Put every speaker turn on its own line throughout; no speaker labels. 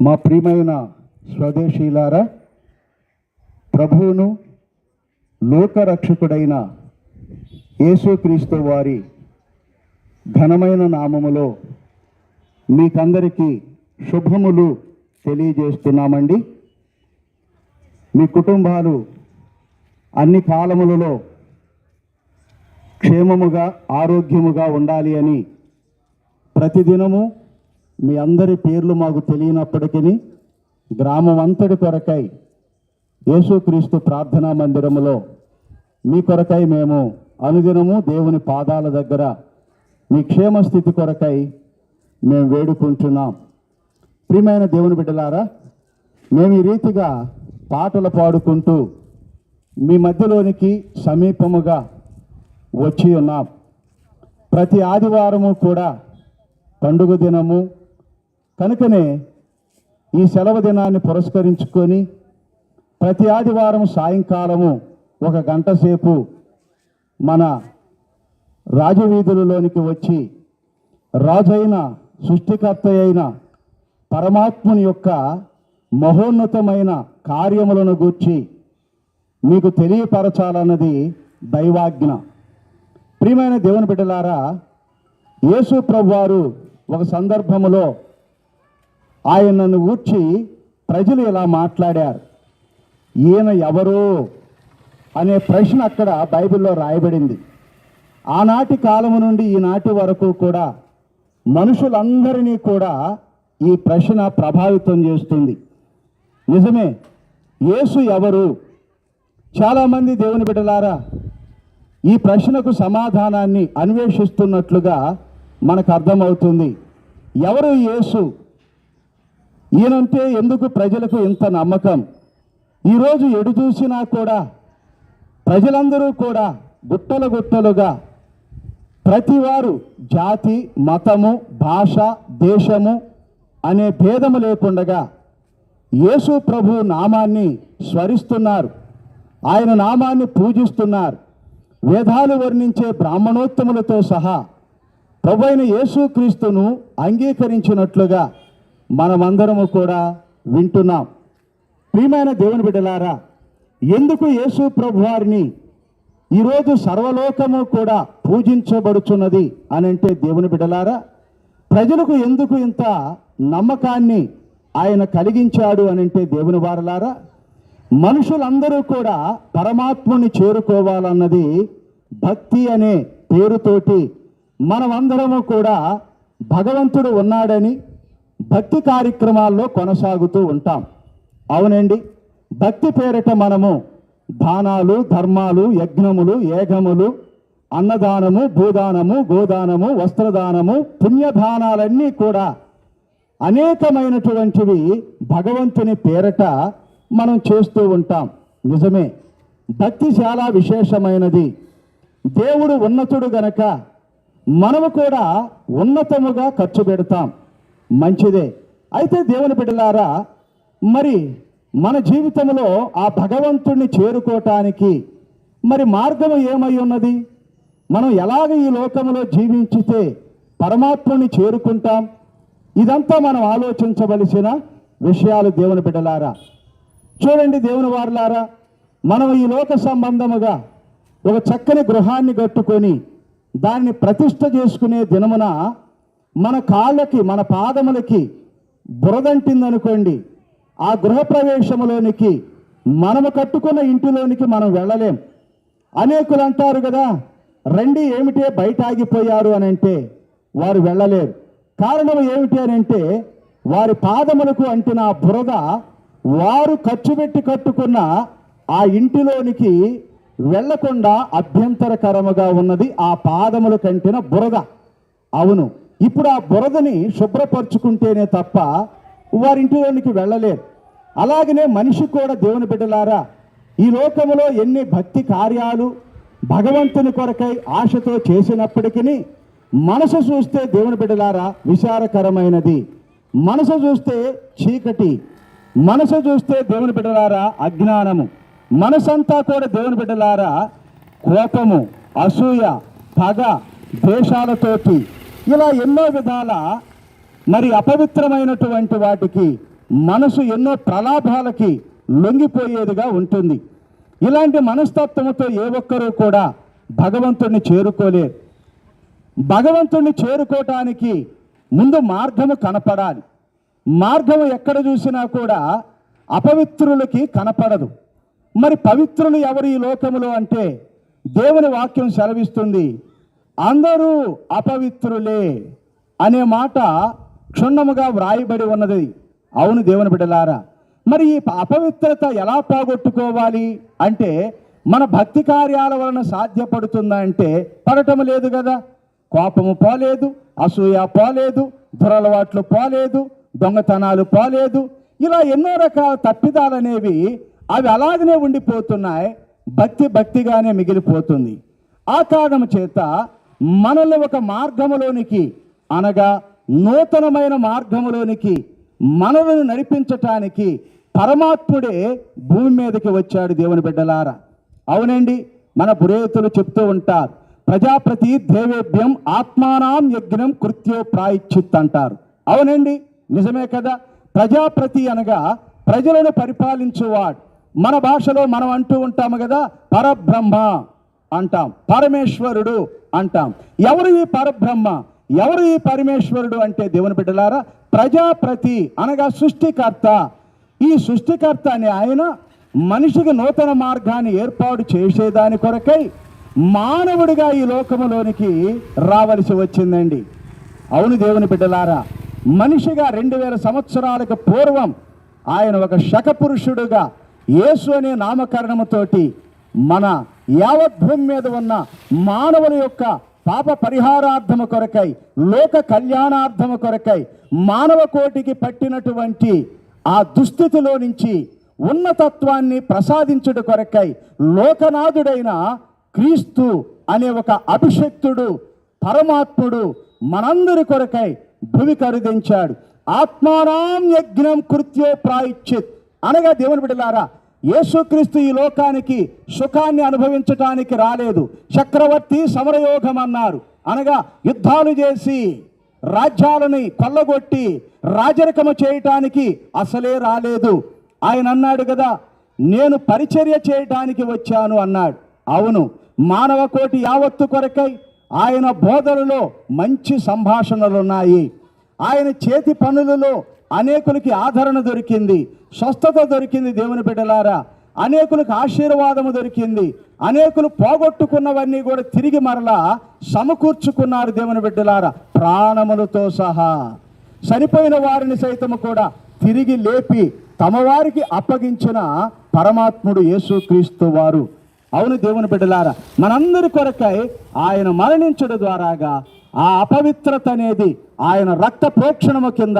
మా ప్రియమైన స్వదేశీలారా ప్రభువును లోకరక్షకుడైన యేసుక్రీస్తు వారి ఘనమైన నామములో మీకందరికీ శుభములు తెలియజేస్తున్నామండి. మీ కుటుంబాలు అన్ని కాలములలో క్షేమముగా ఆరోగ్యముగా ఉండాలి అని ప్రతిదినము మీ అందరి పేర్లు మాకు తెలియనప్పటికీ గ్రామం అంతటి కొరకై యేసుక్రీస్తు ప్రార్థనా మందిరములో మీ కొరకై మేము అనుదినము దేవుని పాదాల దగ్గర మీ క్షేమ స్థితి కొరకై మేము వేడుకుంటున్నాం. ప్రియమైన దేవుని బిడ్డలారా మేము ఈ రీతిగా పాటలు పాడుకుంటూ మీ మధ్యలోనికి సమీపముగా వచ్చి ఉన్నాం. ప్రతి ఆదివారము కూడా పండుగ దినము కనుకనే ఈ సెలవు దినాన్ని పురస్కరించుకొని ప్రతి ఆదివారం సాయంకాలము ఒక గంట సేపు మన రాజవీధులలోనికి వచ్చి రాజైన సృష్టికర్త అయిన పరమాత్ముని యొక్క మహోన్నతమైన కార్యములను గూర్చి మీకు తెలియపరచాలన్నది దైవాజ్ఞ. ప్రియమైన దేవుని బిడ్డలారా యేసు ప్రభువారు ఒక సందర్భములో ఆయనను ఊర్చి ప్రజలు ఇలా మాట్లాడారు. ఈయన ఎవరు అనే ప్రశ్న అక్కడ బైబిల్లో రాయబడింది. ఆనాటి కాలము నుండి ఈనాటి వరకు కూడా మనుషులందరినీ కూడా ఈ ప్రశ్న ప్రభావితం చేస్తుంది. నిజమే యేసు ఎవరు? చాలామంది దేవుని బిడ్డలారా ఈ ప్రశ్నకు సమాధానాన్ని అన్వేషిస్తున్నట్లుగా మనకు అర్థమవుతుంది. ఎవరు యేసు? ఈయనంటే ఎందుకు ప్రజలకు ఇంత నమ్మకం? ఈరోజు ఎడు చూసినా కూడా ప్రజలందరూ కూడా గుట్టలు గుట్టలుగా ప్రతివారు జాతి మతము భాష దేశము అనే భేదము లేకుండగా యేసు ప్రభు నామాన్ని స్మరిస్తున్నారు. ఆయన నామాన్ని పూజిస్తున్నారు. వేదాలు వర్ణించే బ్రాహ్మణోత్తములతో సహా ప్రభు అయిన యేసుక్రీస్తును అంగీకరించినట్లుగా మనమందరము కూడా వింటున్నాం. ప్రియమైన దేవుని బిడ్డలారా ఎందుకు యేసు ప్రభు వారిని ఈరోజు సర్వలోకము కూడా పూజించబడుచున్నది అని అంటే దేవుని బిడ్డలారా ప్రజలకు ఎందుకు ఇంత నమ్మకాన్ని ఆయన కలిగించాడు అని అంటే దేవుని వారలారా మనుషులందరూ కూడా పరమాత్ముని చేరుకోవాలన్నది భక్తి అనే పేరుతోటి మనమందరము కూడా భగవంతుడు ఉన్నాడని భక్తి కార్యక్రమాల్లో కొనసాగుతూ ఉంటాం. అవునండి భక్తి పేరిట మనము దానాలు ధర్మాలు యజ్ఞములు ఏగములు అన్నదానము భూదానము గోదానము వస్త్రదానము పుణ్యదానాలన్నీ కూడా అనేకమైనటువంటివి భగవంతుని పేరట మనం చేస్తూ ఉంటాం. నిజమే భక్తి చాలా విశేషమైనది. దేవుడు ఉన్నతుడు గనక మనము కూడా ఉన్నతముగా ఖర్చు పెడతాం. మంచిదే. అయితే దేవుని బిడ్డలారా మరి మన జీవితంలో ఆ భగవంతుణ్ణి చేరుకోవటానికి మరి మార్గం ఏమై ఉన్నది? మనం ఎలాగ ఈ లోకంలో జీవించితే పరమాత్ముని చేరుకుంటాం? ఇదంతా మనం ఆలోచించవలసిన విషయాలు దేవుని బిడ్డలారా. చూడండి దేవుని వారులారా మనం ఈ లోక సంబంధముగా ఒక చక్కని గృహాన్ని కట్టుకొని దాన్ని ప్రతిష్ట చేసుకునే దినమున మన కాళ్ళకి మన పాదములకి బురదంటిందనుకోండి ఆ గృహప్రవేశములోనికి మనము కట్టుకున్న ఇంటిలోనికి మనం వెళ్ళలేం. అనేకులు అంటారు కదా రండి ఏమిటే బయట ఆగిపోయారు అని అంటే వారు వెళ్ళలేరు. కారణం ఏమిటి అని అంటే వారి పాదములకు అంటిన ఆ బురద వారు ఖర్చు పెట్టి కట్టుకున్న ఆ ఇంటిలోనికి వెళ్ళకుండా అభ్యంతరకరముగా ఉన్నది ఆ పాదములు కంటిన బురద. అవును ఇప్పుడు ఆ బురదని శుభ్రపరుచుకుంటేనే తప్ప వారింటిలోనికి వెళ్ళలేరు. అలాగనే మనిషి కూడా దేవుని బిడ్డలారా ఈ లోకములో ఎన్ని భక్తి కార్యాలు భగవంతుని కొరకై ఆశతో చేసినప్పటికీ మనసు చూస్తే దేవుని బిడ్డలారా విచారకరమైనది మనసు చూస్తే చీకటి. మనసు చూస్తే దేవుని బిడ్డలారా అజ్ఞానము. మనసంతా కూడా దేవుని బిడ్డలారా కోపము అసూయ పగ ద్వేషాలతోటి ఇలా ఎన్నో విధాల మరి అపవిత్రమైనటువంటి వాటికి మనసు ఎన్నో ప్రలాభాలకి లొంగిపోయేదిగా ఉంటుంది. ఇలాంటి మనస్తత్వంతో ఏ ఒక్కరూ కూడా భగవంతుణ్ణి చేరుకోలేరు. భగవంతుణ్ణి చేరుకోవటానికి ముందు మార్గము కనపడాలి. మార్గము ఎక్కడ చూసినా కూడా అపవిత్రులకి కనపడదు. మరి పవిత్రులు ఎవరు ఈ లోకములో అంటే దేవుని వాక్యం సెలవిస్తుంది. అందరూ అపవిత్రులే అనే మాట క్షుణ్ణముగా వ్రాయబడి ఉన్నది. అవును దేవుని బిడ్డలారా మరి ఈ అపవిత్రత ఎలా పోగొట్టుకోవాలి? అంటే మన భక్తి కార్యాల వలన సాధ్యపడుతుందంటే పడటం లేదు కదా. కోపము పోలేదు అసూయ పోలేదు దురలవాట్లు పోలేదు దొంగతనాలు పోలేదు. ఇలా ఎన్నో రకాల తప్పిదాలు అనేవి అవి అలాగనే ఉండిపోతున్నాయి భక్తి భక్తిగానే మిగిలిపోతుంది. ఆ కారణం చేత మనల్ని ఒక మార్గములోనికి అనగా నూతనమైన మార్గములోనికి మనలను నడిపించటానికి పరమాత్ముడే భూమి మీదకి వచ్చాడు దేవుని బిడ్డలారా. అవునండి మన పురేతులు చెప్తూ ఉంటారు ప్రజాప్రతి దేవేభ్యం ఆత్మానాం యజ్ఞం కృత్యో ప్రాయిచ్చిత్ అంటారు. అవునండి నిజమే కదా? ప్రజాప్రతి అనగా ప్రజలను పరిపాలించువాడు. మన భాషలో మనం అంటూ ఉంటాము కదా పరబ్రహ్మ అంటాం. పరమేశ్వరుడు అంటాం. ఎవరు ఈ పరబ్రహ్మ? ఎవరు ఈ పరమేశ్వరుడు అంటే దేవుని బిడ్డలారా? ప్రజాప్రతి అనగా సృష్టికర్త. ఈ సృష్టికర్త అనే ఆయన మనిషికి నూతన మార్గాన్ని ఏర్పాటు చేసేదాని కొరకై మానవుడిగా ఈ లోకములోనికి రావలసి వచ్చిందండి. అవును దేవుని బిడ్డలారా మనిషిగా రెండు వేల సంవత్సరాలకు పూర్వం ఆయన ఒక శకపురుషుడుగా యేసు అనే నామకరణముతోటి మన యావత్ భూమి మీద ఉన్న మానవుల యొక్క పాప పరిహారార్థము కొరకై లోక కళ్యాణార్థము కొరకై మానవ కోటికి పట్టినటువంటి ఆ దుస్థితిలో నుంచి ఉన్నతత్వాన్ని ప్రసాదించుడు కొరకై లోకనాథుడైన క్రీస్తు అనే ఒక అభిషక్తుడు పరమాత్ముడు మనందరి కొరకై భూమి కరుదించాడు. ఆత్మానాం యజ్ఞం కృత్యో ప్రాయిచ్చిత్ అనగా దేవుని బిడ్డలారా యేసుక్రీస్తు ఈ లోకానికి సుఖాన్ని అనుభవించటానికి రాలేదు. చక్రవర్తి సమరయోగం అన్నారు అనగా యుద్ధాలు చేసి రాజ్యాలని కొల్లగొట్టి రాజరికము చేయటానికి అసలే రాలేదు. ఆయన అన్నాడు కదా నేను పరిచర్య చేయటానికి వచ్చాను అన్నాడు. అవును మానవ కోటి యావత్తు కొరకై ఆయన బోధనలో మంచి సంభాషణలు ఉన్నాయి ఆయన చేతి పనులలో అనేకులకి ఆదరణ దొరికింది స్వస్థత దొరికింది దేవుని బిడ్డలారా. అనేకులకు ఆశీర్వాదము దొరికింది. అనేకులు పోగొట్టుకున్నవన్నీ కూడా తిరిగి మరలా సమకూర్చుకున్నారు దేవుని బిడ్డలారా. ప్రాణములతో సహా చనిపోయిన వారిని సైతము కూడా తిరిగి లేపి తమ వారికి అప్పగించిన పరమాత్ముడు యేసుక్రీస్తు వారు. అవును దేవుని బిడ్డలారా మనందరి కొరకై ఆయన మరణించడం ద్వారాగా ఆ అపవిత్రత అనేది ఆయన రక్త ప్రోక్షణము కింద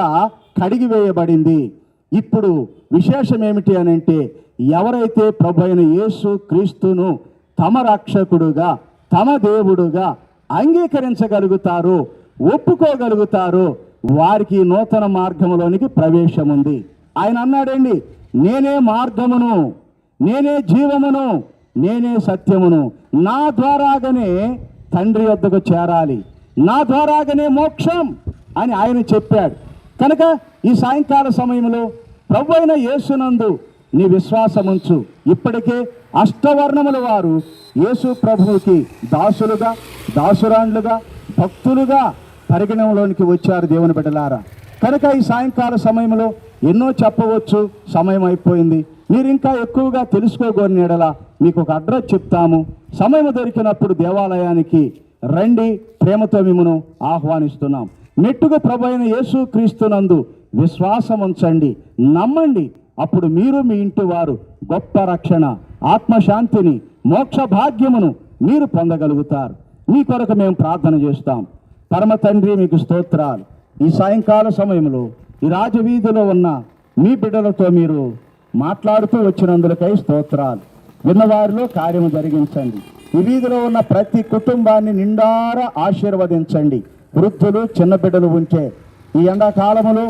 కడిగివేయబడింది. ఇప్పుడు విశేషం ఏమిటి అని అంటే ఎవరైతే ప్రభు అయిన యేసు క్రీస్తును తమ రక్షకుడుగా తమ దేవుడుగా అంగీకరించగలుగుతారో ఒప్పుకోగలుగుతారో వారికి నూతన మార్గంలోనికి ప్రవేశం ఉంది ఆయన అన్నాడండి నేనే మార్గమును నేనే జీవమును నేనే సత్యమును. నా ద్వారాగానే తండ్రి వద్దకు చేరాలి. నా ద్వారాగానే మోక్షం అని ఆయన చెప్పాడు. కనుక ఈ సాయంకాల సమయంలో ప్రభు అయిన యేసునందు నీ విశ్వాసముంచు. ఇప్పటికే అష్టవర్ణముల వారు యేసు ప్రభువుకి దాసులుగా దాసురాండ్లుగా భక్తులుగా పరిగణంలోనికి వచ్చారు దేవుని బిడ్డలారా. కనుక ఈ సాయంకాల సమయంలో ఎన్నో చెప్పవచ్చు సమయం అయిపోయింది. మీరు ఇంకా ఎక్కువగా తెలుసుకోగోని ఎడలా మీకు ఒక అడ్రస్ చెప్తాము. సమయం దొరికినప్పుడు దేవాలయానికి రండి ప్రేమతో మిమ్మను ఆహ్వానిస్తున్నాం. మెట్టుకు ప్రభు అయిన యేసు క్రీస్తునందు విశ్వాసం ఉంచండి నమ్మండి. అప్పుడు మీరు మీ ఇంటి వారు గొప్ప రక్షణ ఆత్మశాంతిని మోక్ష భాగ్యమును మీరు పొందగలుగుతారు. మీ కొరకు మేము ప్రార్థన చేస్తాం. పరమ తండ్రి మీకు స్తోత్రాలు. ఈ సాయంకాల సమయంలో ఈ రాజవీధిలో ఉన్న మీ బిడ్డలతో మీరు మాట్లాడుతూ వచ్చినందులకై స్తోత్రాలు. విన్నవారిలో కార్యము జరిగించండి. ఈ వీధిలో ఉన్న ప్రతి కుటుంబాన్ని నిండారా ఆశీర్వదించండి. వృద్ధులు చిన్న బిడ్డలు ఉంటే ఈ ఎండాకాలములో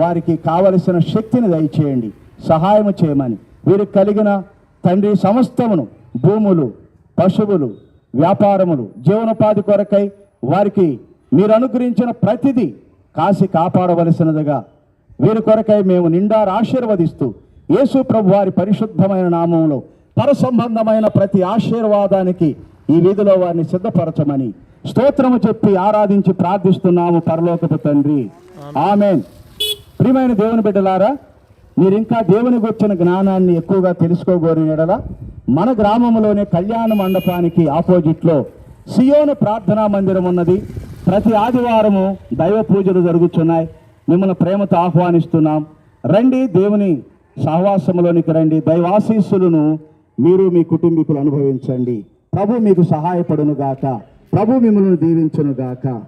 వారికి కావలసిన శక్తిని దయచేయండి. సహాయము చేయమని. వీరికి కలిగిన తండ్రి సమస్తమును భూములు పశువులు వ్యాపారములు జీవనోపాధి కొరకై వారికి మీరు అనుగ్రహించిన ప్రతిదీ కాసి కాపాడవలసినదిగా. వీరి కొరకై మేము నిండారు ఆశీర్వదిస్తూ యేసు ప్రభు వారి పరిశుద్ధమైన నామంలో పరసంబంధమైన ప్రతి ఆశీర్వాదానికి ఈ వీధిలో వారిని సిద్ధపరచమని స్తోత్రము చెప్పి ఆరాధించి ప్రార్థిస్తున్నాము పరలోకపు తండ్రి. ఆమెన్. ప్రియమైన దేవుని బిడ్డలారా మీరు ఇంకా దేవుని గుర్చిన జ్ఞానాన్ని ఎక్కువగా తెలుసుకోగోరిన మన గ్రామంలోనే కళ్యాణ మండపానికి ఆపోజిట్లో సియోను ప్రార్థనా మందిరం ఉన్నది. ప్రతి ఆదివారము దైవ పూజలు జరుగుతున్నాయి మిమ్మల్ని ప్రేమతో ఆహ్వానిస్తున్నాం. రండి దేవుని సహవాసంలోనికి రండి. దైవాశీస్సులను మీరు మీ కుటుంబీకులు అనుభవించండి. ప్రభు మీకు సహాయపడును గాక ప్రభు మిమ్మల్ని దీవించును గాక